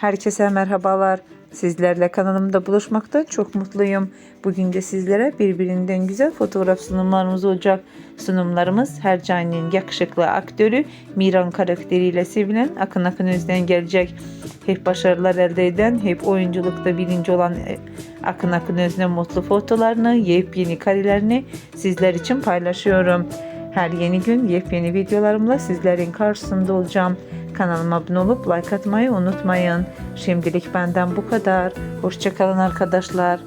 Herkese merhabalar. Sizlerle kanalımda buluşmakta çok mutluyum. Bugün de sizlere birbirinden güzel fotoğraf sunumlarımız olacak. Sunumlarımız Hercani'nin yakışıklı aktörü Miran karakteriyle sevilen Akın Akın Özden gelecek. Hep başarılar elde eden, hep oyunculukta birinci olan e, Akın Akın Özden mutlu fotolarını, yepyeni karelerini sizler için paylaşıyorum. Her yeni gün yepyeni videolarımla sizlerin karşısında olacağım. Kanalıma abone olup like atmayı unutmayın. Şimdilik benden bu kadar. Hoşçakalın arkadaşlar.